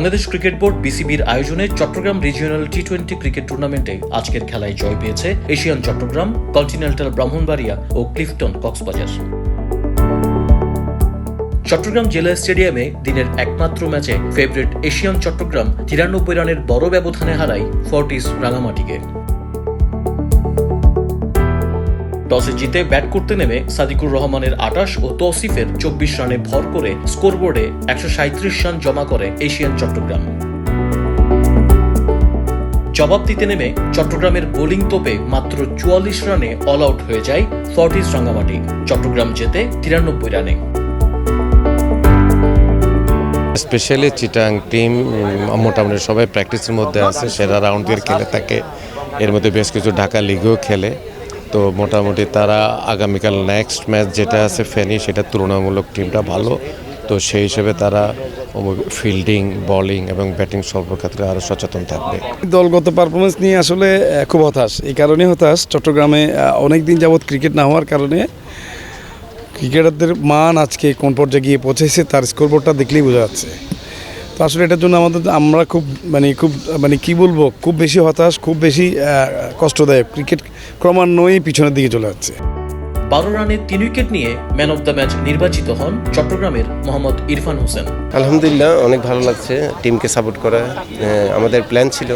Bangladesh cricket board বিসিবির আয়োজনে Chattogram regional T twenty cricket টুর্নামেন্টে আজকের খেলায় জয় পেয়েছে এশিয়ান চট্টগ্রাম, কন্টিনেন্টাল ব্রাহ্মণবাড়িয়া ও ক্লিফটন কক্সবাজার। চট্টগ্রাম জেলা স্টেডিয়ামে দিনের একমাত্র ম্যাচে ফেভারিট এশিয়ান চট্টগ্রাম তিরানব্বই রানের বড় ব্যবধানে হারায় ফর্টিস রাঙামাটিকে টসে জিতে ব্যাট করতে নেমে সাদিকুর রহমানের আটাশ ও তৌসিফের চব্বিশ রানে ভর করে স্কোরবোর্ডে একশো রান জমা করে এশিয়ান চট্টগ্রাম। জবাব দিতে নেমে চট্টগ্রামের বোলিং তোপে মাত্র চুয়াল্লিশ রানে অল আউট হয়ে যায় ফর্টিস রাঙ্গামাটি, চট্টগ্রাম জেতে তিরানব্বই রানে। স্পেশালি চিটাং টিম মোটামুটি সবাই প্র্যাকটিসের মধ্যে আছে, সেরা রাউন্ড দিয়ে খেলে থাকে। এর মধ্যে বেশ কিছু ঢাকা লিগেও খেলে। তো মোটামুটি তারা আগামীকাল নেক্সট ম্যাচ যেটা আছে ফেনি, সেটা তুলনামূলক টিমটা ভালো। তো সেই হিসেবে তারা ফিল্ডিং বলিং এবং ব্যাটিং সর্বক্ষেত্রে আরও সচেতন থাকবে। দলগত পারফরমেন্স নিয়ে আসলে খুব হতাশ। এই কারণে হতাশ। চট্টগ্রামে অনেক দিন যাবৎ ক্রিকেট না হওয়ার কারণে ক্রিকেটারদের মান আজকে কোন পর্যায়ে গিয়ে পৌঁছেছে, তার স্কোরবোর্ডটা দেখলেই বোঝা যাচ্ছে। তো আসলে এটার জন্য আমাদের আমরা খুব মানে খুব মানে কি বলব খুব বেশি হতাশ খুব বেশি কষ্টদায়ক। ক্রিকেট ক্রমান্বয়ে পিছনের দিকে চলে যাচ্ছে। বারো রানে তিন উইকেট নিয়ে ম্যান অব দ্য ম্যাচ নির্বাচিত হন চট্টগ্রামের মোহাম্মদ ইরফান হোসেন। আলহামদুলিল্লাহ অনেক ভালো লাগছে টিমকে সাপোর্ট করা। আমাদের প্ল্যান ছিল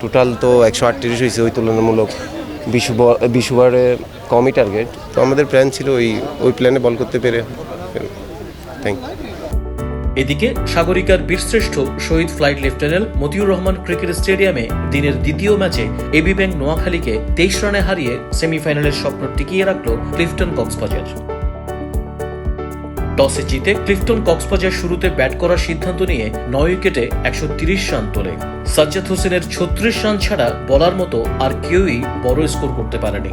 টোটাল তো একশো আটত্রিশ হয়েছে ওই তুলনামূলক। বিশ বিশ ওভারে কমই টার্গেট। তো আমাদের প্ল্যান ছিল ওই ওই প্ল্যানে বল করতে পেরে। থ্যাংক ইউ এদিকে সাগরিকার বীরশ্রেষ্ঠ শহীদ flight lieutenant Motiur Rahman cricket স্টেডিয়ামে দিনের দ্বিতীয় ম্যাচে এবি ব্যাংক নোয়াখালীকে তেইশ রানে হারিয়ে সেমিফাইনালের স্বপ্ন টিকিয়ে রাখল ক্লিফটন কক্সবাজার। টসে জিতে ক্লিফটন কক্সবাজার শুরুতে ব্যাট করার সিদ্ধান্ত নিয়ে নয় উইকেটে একশো তিরিশ রান তোলে। সাজ্জাদ হোসেনের ছত্রিশ রান ছাড়া বলার মতো আর কেউই বড় স্কোর করতে পারেনি।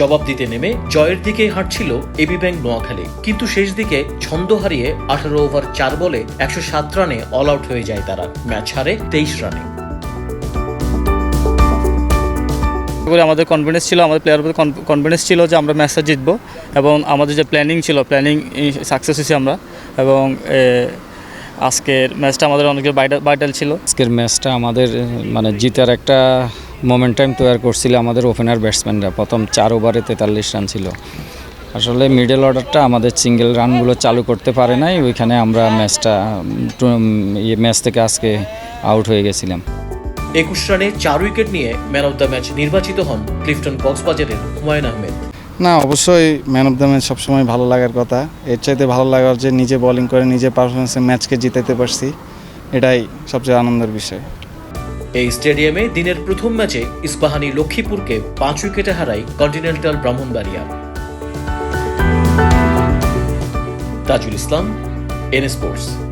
জবাব দিতে নেমে জয়ের দিকে হাঁটছিল এবি ব্যাংক নোয়াখালী। কিন্তু শেষ দিকে ছন্দ হারিয়ে আঠারো ওভার চার বলে একশো সাত রানে অল আউট হয়ে যায় তারা। ম্যাচ হারে তেইশ রানে। করে আমাদের কনফিডেন্স ছিল আমাদের প্লেয়ার উপর কনফিডেন্স ছিল যে আমরা ম্যাচটা জিতবো এবং আমাদের যে প্ল্যানিং ছিল প্ল্যানিং সাকসেস হয়েছি আমরা এবং আজকের ম্যাচটা আমাদের অনেক ভাইটাল ছিল। আজকের ম্যাচটা আমাদের মানে জিতার একটা মোমেন্টাম তৈরি করছিল আমাদের ওপেনার ব্যাটসম্যানরা প্রথম চার ওভারে তেতাল্লিশ রান ছিল। আসলে মিডল অর্ডারটা আমাদের সিঙ্গেল রানগুলো চালু করতে পারে নাই ওইখানে আমরা ম্যাচটা ইয়ে ম্যাচ থেকে আজকে আউট হয়ে গেছিলাম। একুশ রানে চার উইকেট নিয়ে ম্যান অব দ্য ম্যাচ নির্বাচিত হন ক্লিফটন কক্সবাজারের হুমায়ুন আহমেদ। না অবশ্যই ম্যান অফ দ্য ম্যাচ সবসময় ভালো লাগার কথা। এর চাইতে ভালো লাগার যে নিজে বোলিং করে নিজে পারফরমেন্সে ম্যাচকে জিতাতে পারছি এটাই সবচেয়ে আনন্দের বিষয়। এই স্টেডিয়ামে দিনের প্রথম ম্যাচে ইস্পাহানি লক্ষ্মীপুরকে পাঁচ উইকেটে হারায় continental Brahmanbaria. Tajul Islam N sports.